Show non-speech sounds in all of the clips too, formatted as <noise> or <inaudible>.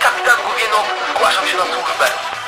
kapitan Guwienow, zgłaszam się na służbę.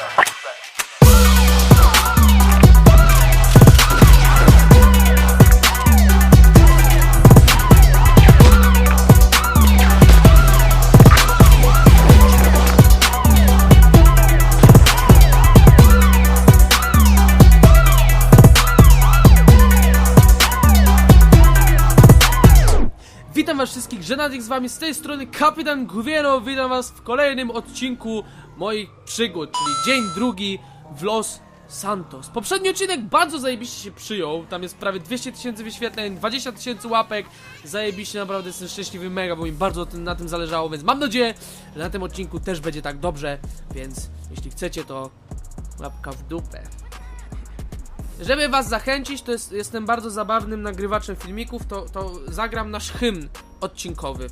Żenadik z wami, z tej strony Kapitan Guwiero, witam was w kolejnym odcinku moich przygód, czyli dzień drugi w Los Santos. Poprzedni odcinek bardzo zajebiście się przyjął, tam jest prawie 200 tysięcy wyświetleń, 20 tysięcy łapek, zajebiście naprawdę jestem szczęśliwy mega, bo mi bardzo na tym zależało, więc mam nadzieję, że na tym odcinku też będzie tak dobrze, więc jeśli chcecie to łapka w dupę. Żeby was zachęcić, to jest, jestem bardzo zabawnym nagrywaczem filmików, to, to zagram nasz hymn odcinkowy.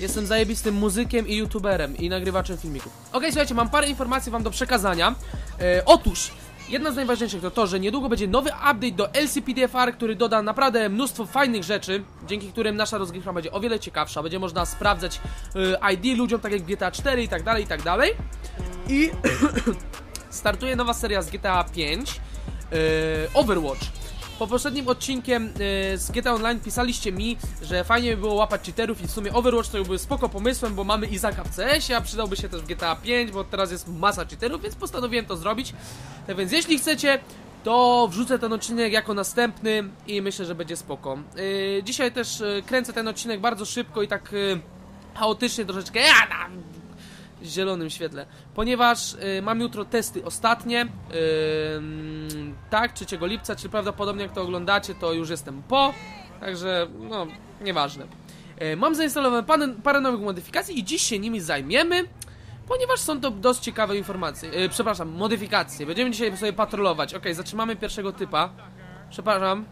Jestem zajebistym muzykiem i youtuberem i nagrywaczem filmików. Okej, słuchajcie, mam parę informacji wam do przekazania. E, otóż, jedna z najważniejszych to to, że niedługo będzie nowy update do LCPDFR, który doda naprawdę mnóstwo fajnych rzeczy, dzięki którym nasza rozgrywka będzie o wiele ciekawsza. Będzie można sprawdzać e, ID ludziom, tak jak GTA 4 i tak dalej, i tak dalej. I <clears throat> startuje nowa seria z GTA 5, e, Overwatch. Po poprzednim odcinkiem e, z GTA Online pisaliście mi, że fajnie by było łapać cheaterów i w sumie Overwatch to byłby spoko pomysłem, bo mamy Izaka w CS-ie, a przydałby się też w GTA 5, bo teraz jest masa cheaterów, więc postanowiłem to zrobić. Tak więc jeśli chcecie, to wrzucę ten odcinek jako następny i myślę, że będzie spoko. E, dzisiaj też e, kręcę ten odcinek bardzo szybko i tak chaotycznie troszeczkę. Ja, na, zielonym świetle, ponieważ y, mam jutro testy ostatnie, y, tak, 3 lipca, czyli prawdopodobnie jak to oglądacie, to już jestem po, także no, nieważne. Y, mam zainstalowane parę, parę nowych modyfikacji i dziś się nimi zajmiemy, ponieważ są to dość ciekawe informacje, y, przepraszam, modyfikacje, będziemy dzisiaj sobie patrolować, ok, zatrzymamy pierwszego typa, przepraszam,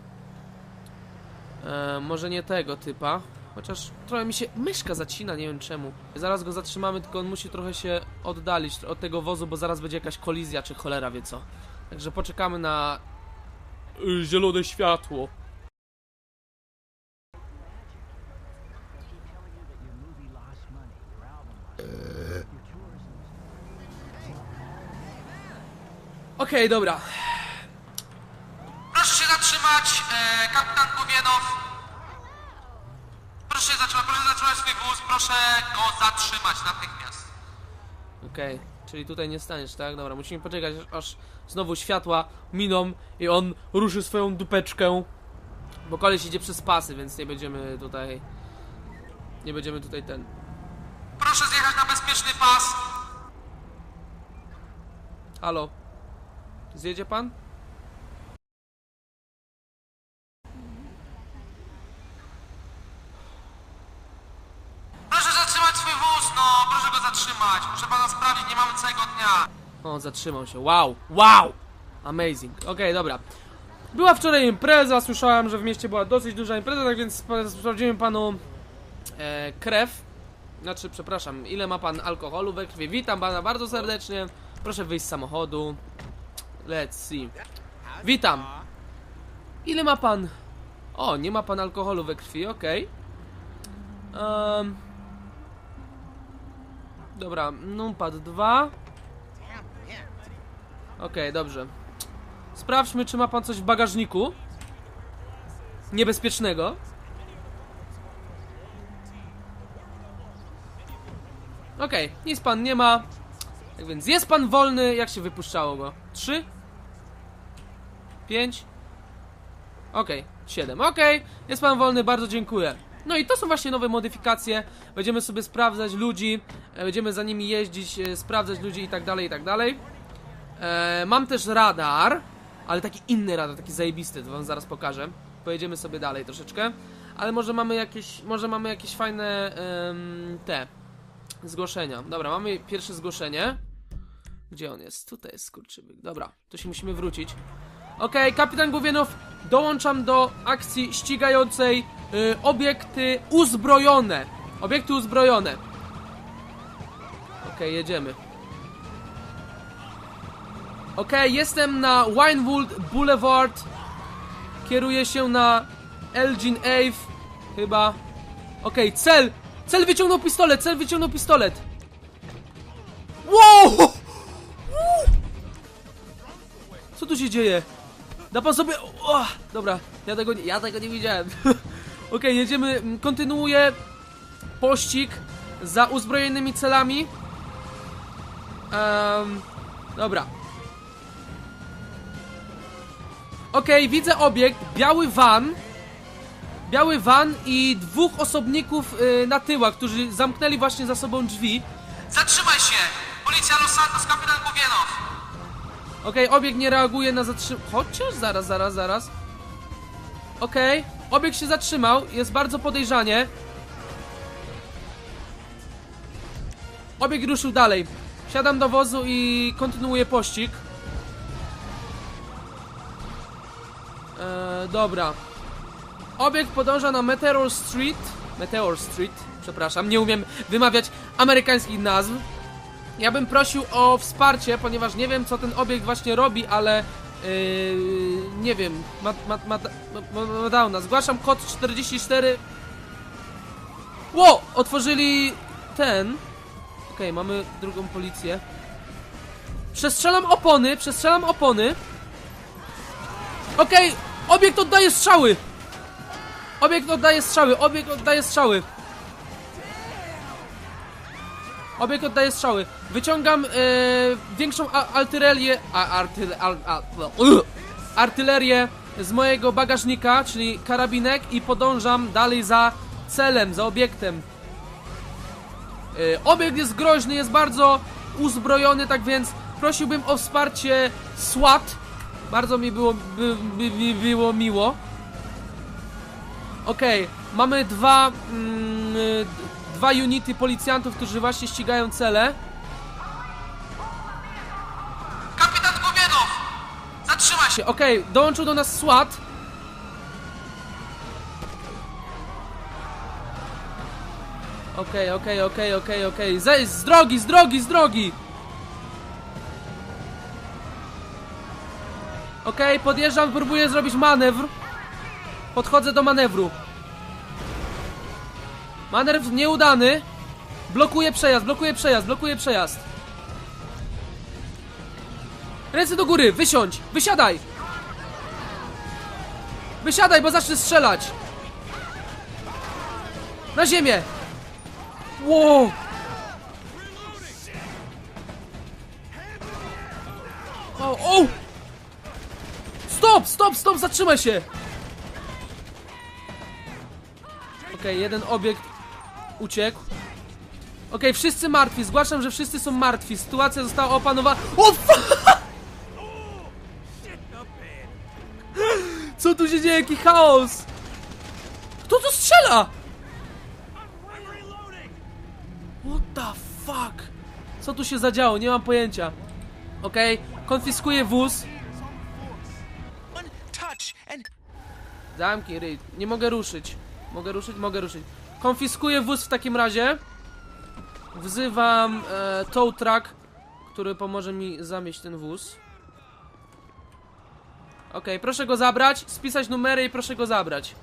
E, może nie tego typa. Chociaż trochę mi się myszka zacina, nie wiem czemu. Zaraz go zatrzymamy, tylko on musi trochę się oddalić od tego wozu, bo zaraz będzie jakaś kolizja, czy cholera wie co. Także poczekamy na y, zielone światło. Okej, dobra. Proszę się zatrzymać, e, kapitan Guwienow. Proszę zatrzymać, proszę zatrzymać swój wóz, proszę go zatrzymać natychmiast. Okej, czyli tutaj nie staniesz, tak? Dobra, musimy poczekać, aż- aż znowu światła miną i on ruszy swoją dupeczkę. Bo koleś idzie przez pasy, więc nie będziemy tutaj... Nie będziemy tutaj ten... Proszę zjechać na bezpieczny pas. Halo? Zjedzie pan? Proszę zatrzymać swój wóz, no, proszę go zatrzymać. Muszę pana sprawdzić, nie mamy całego dnia. O, zatrzymał się. Wow! Wow! Amazing. Okej, dobra. Była wczoraj impreza, słyszałem, że w mieście była dosyć duża impreza, tak więc sp- sprawdziłem panu e, krew. Znaczy, przepraszam, ile ma pan alkoholu we krwi? Witam pana bardzo serdecznie. Proszę wyjść z samochodu. Let's see. Witam. Ile ma pan? O, nie ma pan alkoholu we krwi, okej. Em, dobra, numpad 2. Okej, dobrze. Sprawdźmy, czy ma pan coś w bagażniku. Niebezpiecznego. Okej, nic pan nie ma. Tak więc jest pan wolny. Jak się wypuszczało go? Trzy? Pięć? Okej, siedem. Okej, jest pan wolny, bardzo dziękuję. No i to są właśnie nowe modyfikacje. Będziemy sobie sprawdzać ludzi, e, będziemy za nimi jeździć, e, sprawdzać ludzi i tak dalej, i tak dalej. E, mam też radar, ale taki inny radar, taki zajebisty, to wam zaraz pokażę. Pojedziemy sobie dalej troszeczkę, ale może mamy jakieś, może mamy jakieś fajne te zgłoszenia. Dobra, mamy pierwsze zgłoszenie. Gdzie on jest? Tutaj jest skurczybyk. Dobra, tu się musimy wrócić. Okej, kapitan Główienow, dołączam do akcji ścigającej y, obiekty uzbrojone. Obiekty uzbrojone. Okej, jedziemy. Okej, jestem na Winewood Boulevard. Kieruję się na Elgin Ave. Chyba. Okej, cel! Cel wyciągnął pistolet, cel wyciągnął pistolet. Wow! Co tu się dzieje? Da pan sobie... O, dobra, ja tego ja tego nie widziałem. <laughs> Okej, jedziemy, mm, kontynuuję pościg za uzbrojonymi celami. Em, dobra. Okej, widzę obiekt, biały van. Biały van i dwóch osobników y, na tyłach, którzy zamknęli właśnie za sobą drzwi. Zatrzymaj się! Policja Los Santos, kapitan Gubienow! Okej, obiekt nie reaguje na zatrzymanie. Chociaż zaraz, zaraz, zaraz. Okej, obiekt się zatrzymał, jest bardzo podejrzanie. Obiekt ruszył dalej. Siadam do wozu i kontynuuję pościg. Eee, dobra. Obiekt podąża na Meteor Street. Meteor Street, przepraszam, nie umiem wymawiać amerykańskich nazw. Ja bym prosił o wsparcie, ponieważ nie wiem co ten obiekt właśnie robi, ale yy, nie wiem, ma, ma, ma, ma, ma, ma downa. Zgłaszam kod 44. Ło! Otworzyli ten. Okej, mamy drugą policję. Przestrzelam opony, przestrzelam opony. Okej, obiekt oddaje strzały. Obiekt oddaje strzały, obiekt oddaje strzały. Obiekt oddaje strzały. Wyciągam e, większą artylerię. A, artyl, no, artylerię z mojego bagażnika, czyli karabinek, i podążam dalej za celem, za obiektem. E, obiekt jest groźny, jest bardzo uzbrojony, tak więc prosiłbym o wsparcie SWAT. Bardzo mi było, by, by, by było miło. Okej, mamy dwa, mm, dwa unity policjantów, którzy właśnie ścigają cele. Kapitan Gubienow! Zatrzymaj się! Okej, dołączył do nas SWAT. Okej, okej, okej, okej, okej. Zejdź z drogi, z drogi, z drogi! Okej, podjeżdżam, próbuję zrobić manewr. Podchodzę do manewru. Manewr nieudany. Blokuję przejazd, blokuję przejazd, blokuję przejazd. Ręce do góry, wysiądź, wysiadaj! Wysiadaj, bo zacznę strzelać! Na ziemię! Wow! O, o! Stop, stop, stop, zatrzymaj się! Okej, jeden obiekt uciekł. Okej, wszyscy martwi, zgłaszam, że wszyscy są martwi. Sytuacja została opanowana. O! Co tu się dzieje? Jaki chaos! Kto tu strzela? What the fuck? Co tu się zadziało? Nie mam pojęcia. Okej, konfiskuję wóz. Zamknij. Nie mogę ruszyć. Mogę ruszyć? Mogę ruszyć. Konfiskuję wóz w takim razie. Wzywam e, tow truck, który pomoże mi zamieść ten wóz. Okej, proszę go zabrać, spisać numery i proszę go zabrać.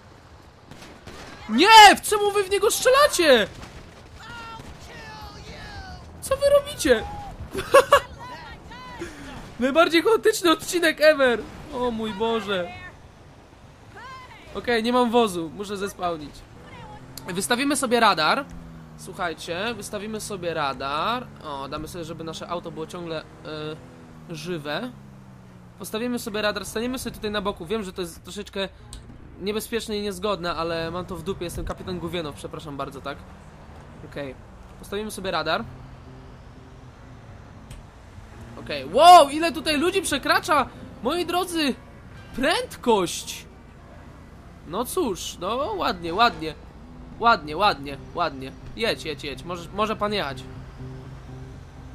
Nie! W czemu wy w niego strzelacie? Co wy robicie? <laughs> Najbardziej chaotyczny odcinek ever! O mój Boże. Okej, nie mam wozu, muszę zespałnić. Wystawimy sobie radar. Słuchajcie, wystawimy sobie radar. O, damy sobie, żeby nasze auto było ciągle y, żywe. Postawimy sobie radar, staniemy sobie tutaj na boku. Wiem, że to jest troszeczkę niebezpieczne i niezgodne, ale mam to w dupie. Jestem kapitan Guwienow, przepraszam bardzo, tak? Okej. Postawimy sobie radar. Okej. Wow, ile tutaj ludzi przekracza! Moi drodzy, prędkość! No cóż, no ładnie, ładnie. Ładnie, ładnie, ładnie. Jedź, jedź, jedź. Może, może pan jechać.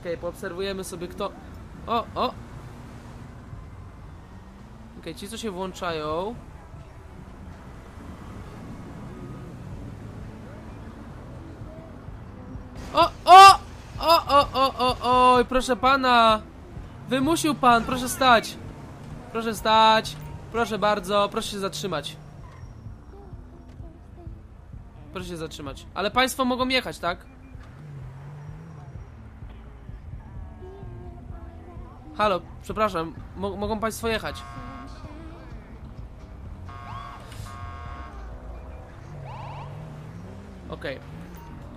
Okej, poobserwujemy sobie kto... O, o! Okej, ci co się włączają... O, o! O, o, o, o, oj, proszę pana! Wymusił pan, proszę stać. Proszę stać. Proszę bardzo, proszę się zatrzymać. Proszę się zatrzymać. Ale państwo mogą jechać, tak? Halo, przepraszam, mo mogą państwo jechać. Okej.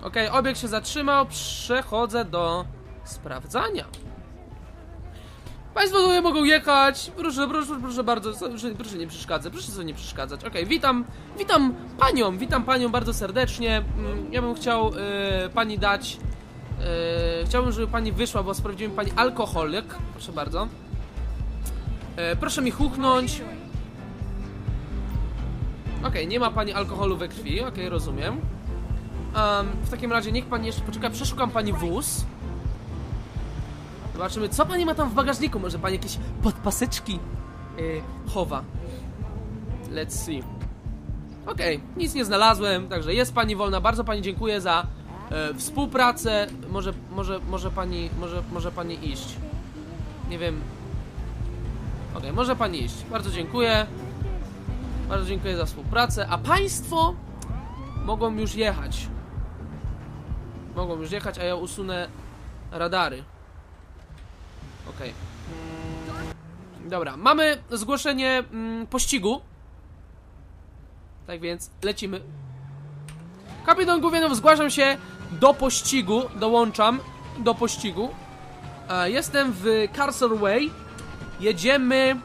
Okej, obieg się zatrzymał, przechodzę do sprawdzania. Państwo tutaj mogą jechać. Proszę, proszę, proszę bardzo. Proszę, proszę nie przeszkadzać. Proszę sobie nie przeszkadzać. Okej, witam. Witam panią. Witam panią bardzo serdecznie. Mm, Ja bym chciał e, pani dać. e, chciałbym, żeby pani wyszła, bo sprawdziłem pani alkoholik. Proszę bardzo. E, proszę mi huchnąć. Okej, nie ma pani alkoholu we krwi. Okej, rozumiem. Em, w takim razie niech pani jeszcze poczeka. Przeszukam pani wóz. Zobaczymy, co pani ma tam w bagażniku. Może pani jakieś podpaseczki yy, chowa. Let's see. Okej, nic nie znalazłem, także jest pani wolna. Bardzo pani dziękuję za e, współpracę. Może, może, może pani, może, może pani iść. Nie wiem. Okej, może pani iść. Bardzo dziękuję. Bardzo dziękuję za współpracę. A państwo mogą już jechać. Mogą już jechać, a ja usunę radary. Okej. Dobra, mamy zgłoszenie mm, pościgu. Tak więc lecimy. Kapitan Główienow, zgłaszam się do pościgu. Dołączam do pościgu. E, jestem w Carcer Way. Jedziemy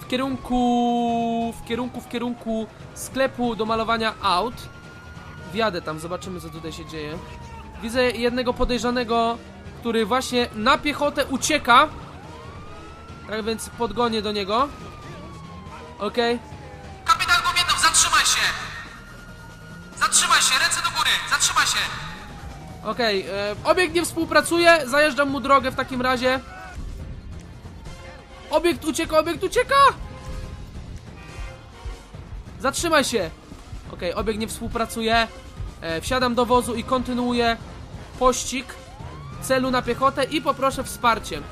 w kierunku. W kierunku, w kierunku sklepu do malowania aut. Wjadę tam, zobaczymy co tutaj się dzieje. Widzę jednego podejrzanego, który właśnie na piechotę ucieka. Tak więc podgonię do niego. Okej. Kapitan Głowienów, zatrzymaj się! Zatrzymaj się, ręce do góry, zatrzymaj się! Okej, e, obiekt nie współpracuje, zajeżdżam mu drogę w takim razie. Obiekt ucieka, obiekt ucieka! Zatrzymaj się! Okej, obiekt nie współpracuje. E, wsiadam do wozu i kontynuuję pościg celu na piechotę i poproszę wsparcie.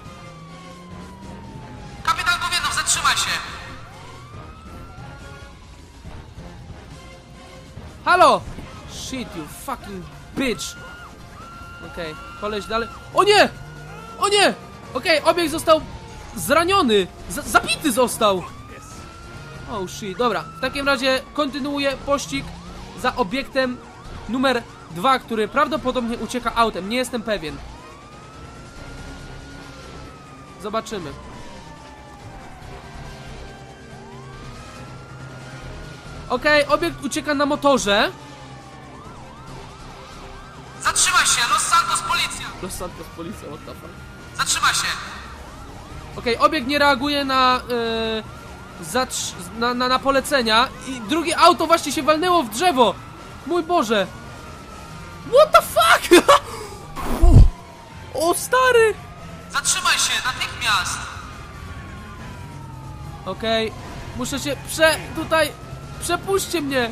Halo! Shit, you fucking bitch! Okej, koleś dalej. O nie! O nie! Okej, obiekt został zraniony! Z zabity został! Oh shit, dobra. W takim razie kontynuuję pościg za obiektem numer dwa, który prawdopodobnie ucieka autem. Nie jestem pewien. Zobaczymy. Okej, obiekt ucieka na motorze. Zatrzymaj się, Los Santos, policja! Los Santos policja, what the fuck. Zatrzymaj się! Okej, obiekt nie reaguje na, yy, na, na, na polecenia i drugie auto właśnie się walnęło w drzewo. Mój Boże. What the fuck? <laughs> o stary. Zatrzymaj się, natychmiast! Okej, muszę się prze... tutaj... Przepuśćcie mnie.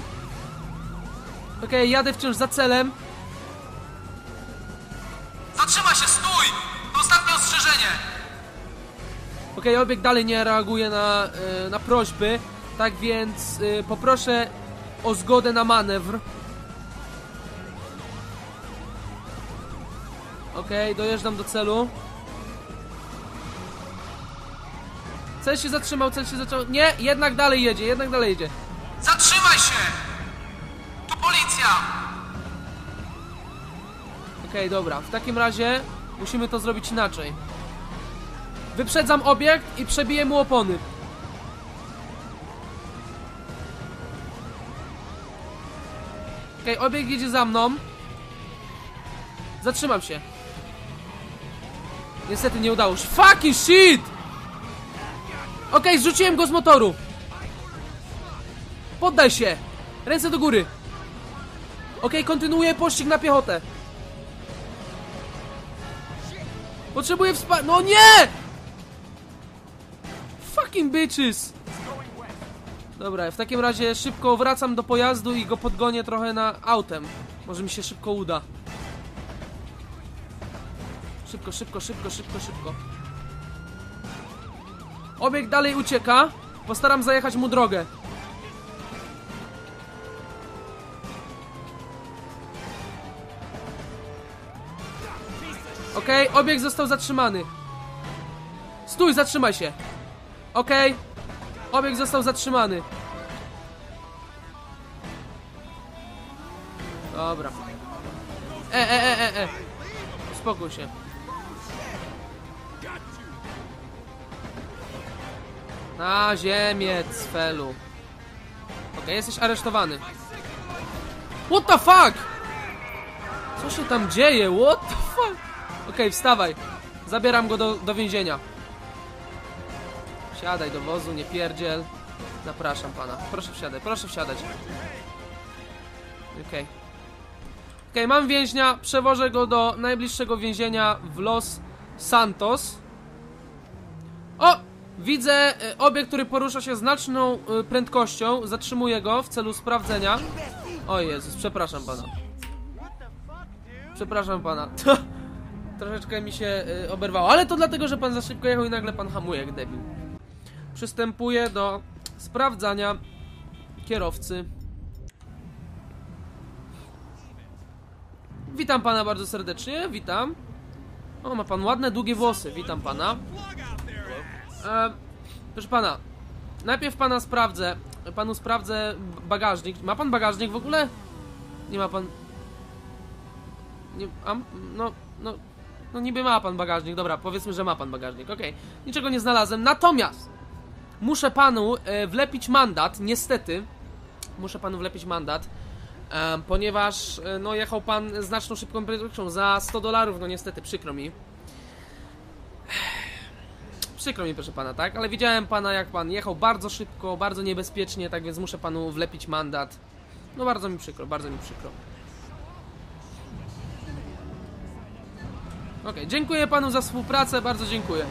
Okej, jadę wciąż za celem. Zatrzymaj się, stój! To ostatnie ostrzeżenie! Okej, obiekt dalej nie reaguje na, y, na prośby, tak więc y, poproszę o zgodę na manewr. Okej, dojeżdżam do celu. Cel się zatrzymał, cel się zatrzymał. Nie, jednak dalej jedzie, jednak dalej jedzie. Zatrzymaj się! Tu policja! Okej, dobra, w takim razie musimy to zrobić inaczej. Wyprzedzam obiekt i przebiję mu opony. Okej, obiekt jedzie za mną. Zatrzymam się. Niestety nie udało się. Fucking shit! Okej, zrzuciłem go z motoru. Poddaj się. Ręce do góry. Okej, kontynuuję pościg na piechotę. Potrzebuję wsparcia. No nie! Fucking bitches! Dobra, w takim razie szybko wracam do pojazdu i go podgonię trochę na autem. Może mi się szybko uda. Szybko, szybko, szybko, szybko, szybko. Obiekt dalej ucieka. Postaram zajechać mu drogę. Okej, obiekt został zatrzymany. Stój, zatrzymaj się. Okej. Obiekt został zatrzymany. Dobra. E, e, e, e, e. Uspokój się. Na ziemię, cfelu. Okej, jesteś aresztowany. What the fuck? Co się tam dzieje? What the fuck? Okej, wstawaj. Zabieram go do, do więzienia. Siadaj do wozu, nie pierdziel. Zapraszam pana. Proszę wsiadać, proszę wsiadać. Okej. Okej, mam więźnia, przewożę go do najbliższego więzienia w Los Santos. O! Widzę e, obiekt, który porusza się znaczną e, prędkością. Zatrzymuję go w celu sprawdzenia. O Jezus, przepraszam pana. Przepraszam pana. <laughs> Troszeczkę mi się y, oberwało, ale to dlatego, że pan za szybko jechał i nagle pan hamuje jak debil. Przystępuję do sprawdzania kierowcy. Witam pana bardzo serdecznie, witam. O, ma pan ładne, długie włosy, witam pana. E, proszę pana, najpierw pana sprawdzę, panu sprawdzę bagażnik. Ma pan bagażnik w ogóle? Nie ma pan... Nie, a, no, no, no niby ma pan bagażnik, dobra, powiedzmy, że ma pan bagażnik, okej. Niczego nie znalazłem, natomiast muszę panu e, wlepić mandat, niestety, muszę panu wlepić mandat, e, ponieważ, e, no, jechał pan znaczną szybką prędkością za 100 dolarów, no niestety, przykro mi. Przykro mi, proszę pana, tak? Ale widziałem pana, jak pan jechał bardzo szybko, bardzo niebezpiecznie, tak więc muszę panu wlepić mandat. No bardzo mi przykro, bardzo mi przykro. Okej, dziękuję panu za współpracę, bardzo dziękuję.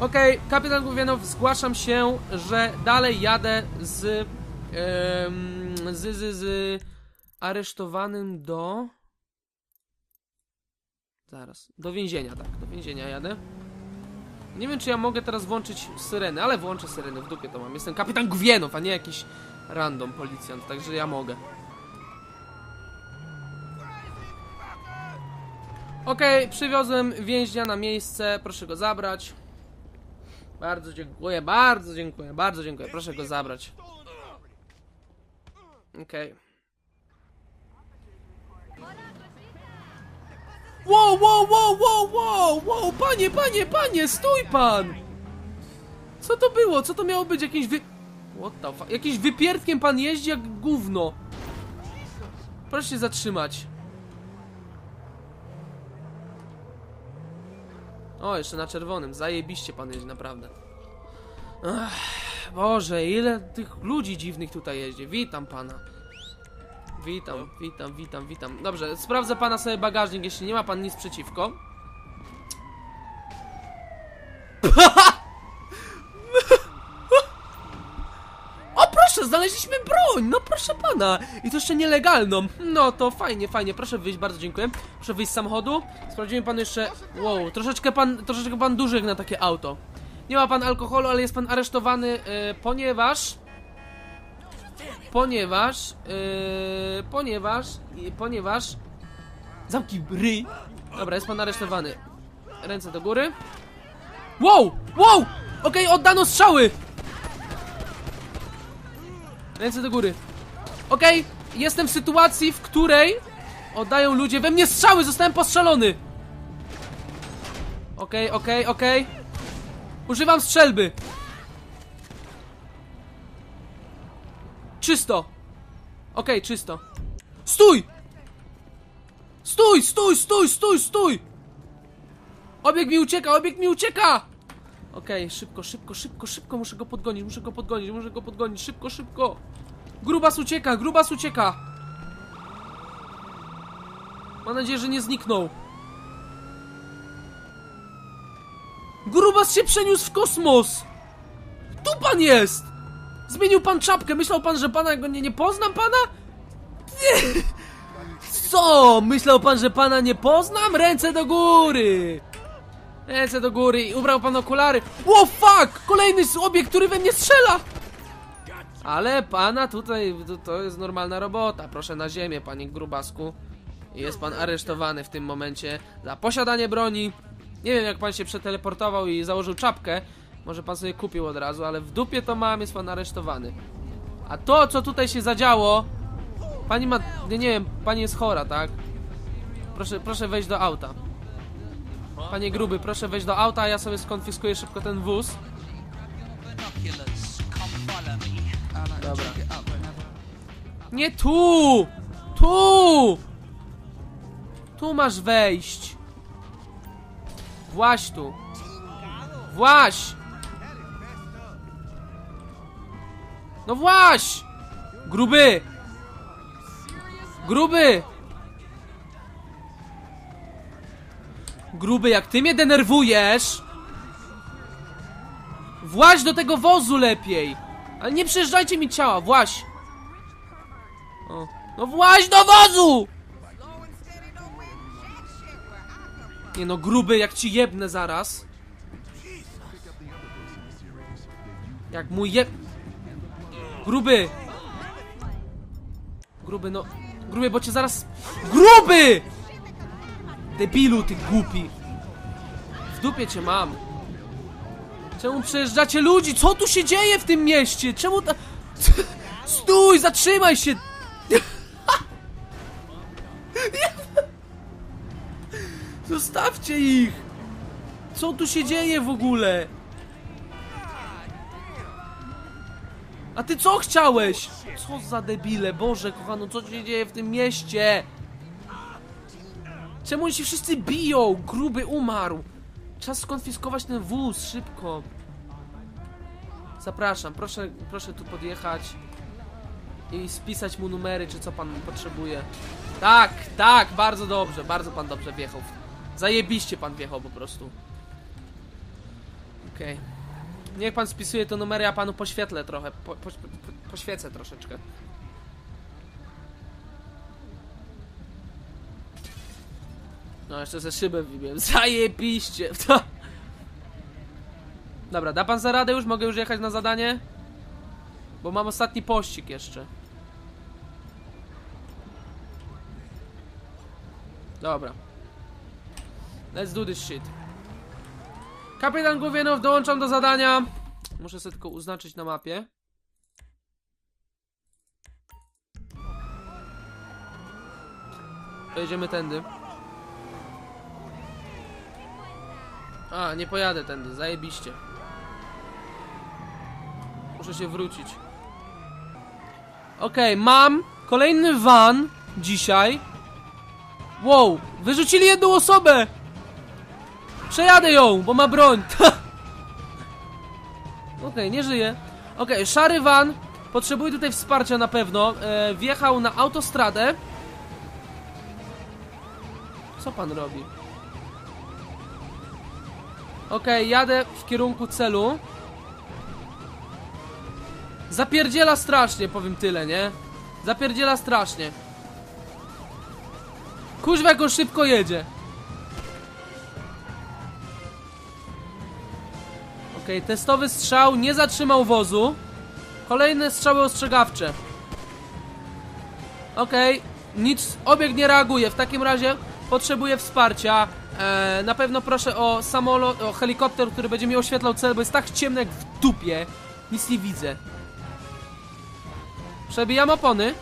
Okej, kapitan Główienow, zgłaszam się, że dalej jadę z, em, z, z, z aresztowanym do... Zaraz, do więzienia, tak, do więzienia jadę. Nie wiem, czy ja mogę teraz włączyć syreny, ale włączę syreny, w dupie to mam. Jestem kapitan Gwienow, a nie jakiś random policjant, także ja mogę. Okej, przywiozłem więźnia na miejsce, proszę go zabrać. Bardzo dziękuję, bardzo dziękuję, bardzo dziękuję, proszę go zabrać. Okej. Wow, wow, wow, wow, wow, wow, panie, panie, panie, stój pan! Co to było? Co to miało być? Jakieś wy... What the fuck? Jakimś wypierdkiem pan jeździ jak gówno. Proszę się zatrzymać. O, jeszcze na czerwonym. Zajebiście pan jeździ, naprawdę. Ach, Boże, ile tych ludzi dziwnych tutaj jeździ. Witam pana. Witam, witam, witam, witam. Dobrze, sprawdzę pana sobie bagażnik, jeśli nie ma pan nic przeciwko. <laughs> O proszę, znaleźliśmy broń! No proszę pana! I to jeszcze nielegalną. No to fajnie, fajnie. Proszę wyjść, bardzo dziękuję. Proszę wyjść z samochodu. Sprawdzimy panu jeszcze. Wow, troszeczkę pan, troszeczkę pan duży jak na takie auto. Nie ma pan alkoholu, ale jest pan aresztowany, yy, ponieważ. Ponieważ. Yy, ponieważ. Yy, ponieważ. Zamki ryj. Dobra, jest pan aresztowany. Ręce do góry. Wow! Wow! Okej, oddano strzały! Ręce do góry. Okej, jestem w sytuacji, w której oddają ludzie we mnie strzały, zostałem postrzelony. Okej, okej, okej. Używam strzelby. Czysto. Okej, czysto. Stój! Stój, stój, stój, stój, stój! Obieg mi ucieka, obieg mi ucieka! Okej, szybko, szybko, szybko, szybko, muszę go podgonić, muszę go podgonić, muszę go podgonić, szybko, szybko! Grubas ucieka, grubas ucieka! Mam nadzieję, że nie zniknął. Grubas się przeniósł w kosmos! Tu pan jest! Zmienił pan czapkę, myślał pan, że pana nie, nie poznam pana? Nie! Co? Myślał pan, że pana nie poznam? Ręce do góry! Ręce do góry i ubrał pan okulary. Ło fuck! Kolejny obiekt, który we mnie strzela! Ale pana tutaj, to, to jest normalna robota. Proszę na ziemię, panie grubasku. Jest pan aresztowany w tym momencie za posiadanie broni. Nie wiem jak pan się przeteleportował i założył czapkę. Może pan sobie kupił od razu, ale w dupie to mam, jest pan aresztowany. A to, co tutaj się zadziało... Pani ma... Nie, nie wiem, pani jest chora, tak? Proszę, proszę wejść do auta. Panie gruby, proszę wejść do auta, a ja sobie skonfiskuję szybko ten wóz. Dobra. Nie tu! Tu! Tu masz wejść. Właś tu. Właś! No właś! Gruby! Gruby! Gruby, jak ty mnie denerwujesz! Właź do tego wozu lepiej! Ale nie przyjeżdżajcie mi ciała, właś! O. No właź do wozu! Nie no, gruby, jak ci jebnę zaraz. Jak mój jeb... Gruby! Gruby, no... Gruby, bo cię zaraz... GRUBY! Debilu, ty głupi. W dupie cię mam. Czemu przejeżdżacie ludzi? Co tu się dzieje w tym mieście? Czemu ta... <laughs> Stój, zatrzymaj się! <laughs> Zostawcie ich! Co tu się dzieje w ogóle? A ty co chciałeś? Co za debile, Boże kochano, co się dzieje w tym mieście? Czemu oni się wszyscy biją? Gruby umarł. Czas skonfiskować ten wóz, szybko. Zapraszam, proszę, proszę tu podjechać i spisać mu numery, czy co pan potrzebuje. Tak, tak, bardzo dobrze, bardzo pan dobrze wjechał. Zajebiście pan wjechał po prostu. Okej. Niech pan spisuje te numery, a panu poświetlę trochę, po, po, po, poświecę troszeczkę. No, jeszcze ze szybę wybiłem. <laughs> Zajebiście! To... Dobra, da pan za radę już? Mogę już jechać na zadanie? Bo mam ostatni pościg jeszcze. Dobra. Let's do this shit. Kapitan Główienow, dołączam do zadania. Muszę sobie tylko uznaczyć na mapie. Pojedziemy tędy. A, nie pojadę tędy, zajebiście. Muszę się wrócić. Okej, mam kolejny van dzisiaj. Wow, wyrzucili jedną osobę! Przejadę ją, bo ma broń. <laughs> Okej, nie żyje. Okej, szary van. Potrzebuje tutaj wsparcia na pewno. E, wjechał na autostradę. Co pan robi? Okej, jadę w kierunku celu. Zapierdziela strasznie, powiem tyle, nie? Zapierdziela strasznie. Kuźwa, jak on szybko jedzie. Okej, testowy strzał nie zatrzymał wozu. Kolejne strzały ostrzegawcze. Okej, nic, obieg nie reaguje. W takim razie potrzebuję wsparcia. E, na pewno proszę o samolot, o helikopter, który będzie mi oświetlał cel, bo jest tak ciemno jak w dupie. Nic nie widzę. Przebijam opony.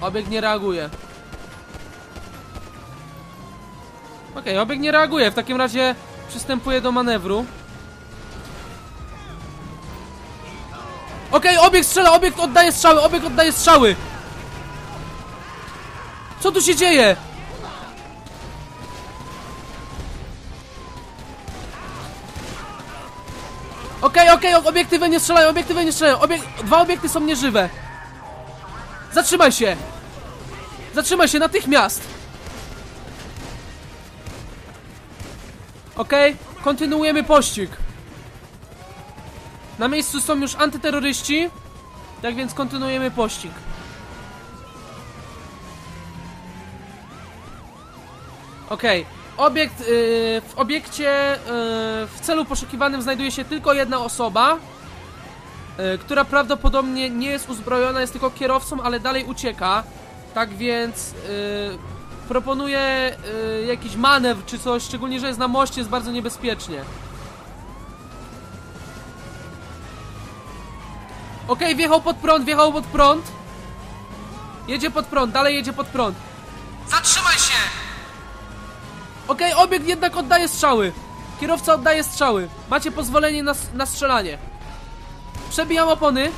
Obieg nie reaguje. Okej, obieg nie reaguje. W takim razie przystępuję do manewru. Okej, obiekt strzela, obiekt oddaje strzały, obiekt oddaje strzały! Co tu się dzieje? Okej, okej, obiekty we nie strzelają, obiekty we nie strzelają, dwa obiekty są nieżywe. Zatrzymaj się! Zatrzymaj się natychmiast! Okej, kontynuujemy pościg. Na miejscu są już antyterroryści. Tak więc kontynuujemy pościg. Okej, Obiekt, y, w obiekcie y, w celu poszukiwanym znajduje się tylko jedna osoba, y, która prawdopodobnie nie jest uzbrojona, jest tylko kierowcą, ale dalej ucieka. Tak więc y, proponuję y, jakiś manewr czy coś, szczególnie, że jest na moście, jest bardzo niebezpiecznie. Okej, wjechał pod prąd, wjechał pod prąd. Jedzie pod prąd, dalej jedzie pod prąd. Zatrzymaj się! Okej, obiekt jednak oddaje strzały. Kierowca oddaje strzały. Macie pozwolenie na, na strzelanie. Przebijam opony.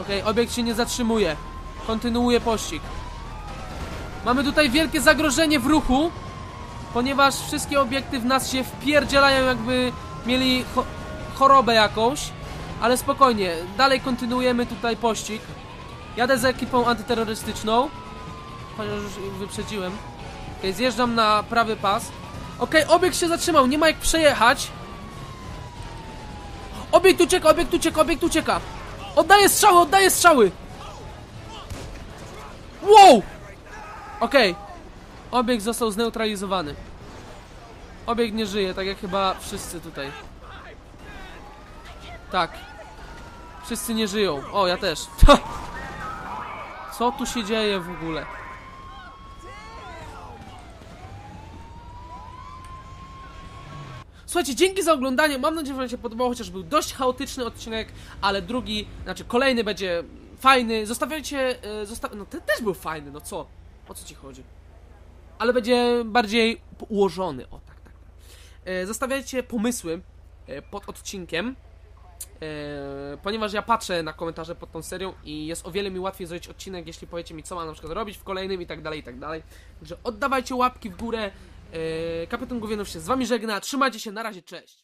Okej, obiekt się nie zatrzymuje. Kontynuuje pościg. Mamy tutaj wielkie zagrożenie w ruchu, ponieważ wszystkie obiekty w nas się wpierdzielają, jakby mieli cho chorobę jakąś. Ale spokojnie, dalej kontynuujemy tutaj pościg. Jadę z ekipą antyterrorystyczną. Chociaż już wyprzedziłem. Okej, zjeżdżam na prawy pas. Okej, obiekt się zatrzymał, nie ma jak przejechać. Obiekt ucieka, obiekt ucieka, obiekt ucieka. Oddaję strzały, oddaję strzały. Wow! Okej. Obiekt został zneutralizowany. Obiekt nie żyje, tak jak chyba wszyscy tutaj. Tak. Wszyscy nie żyją. O, ja też. <laughs> Co tu się dzieje w ogóle? Słuchajcie, dzięki za oglądanie. Mam nadzieję, że Wam się podobało, chociaż był dość chaotyczny odcinek, ale drugi, znaczy kolejny będzie fajny. Zostawiajcie. e, Zosta no ten też był fajny, no co? O co ci chodzi? Ale będzie bardziej ułożony. O tak, tak. E, Zostawiajcie pomysły e, pod odcinkiem. E, ponieważ ja patrzę na komentarze pod tą serią i jest o wiele mi łatwiej zrobić odcinek, jeśli powiecie mi, co mam na przykład robić w kolejnym i tak dalej, i tak dalej. Także oddawajcie łapki w górę. E, Kapitan Główienów się z wami żegna. Trzymajcie się, na razie, cześć.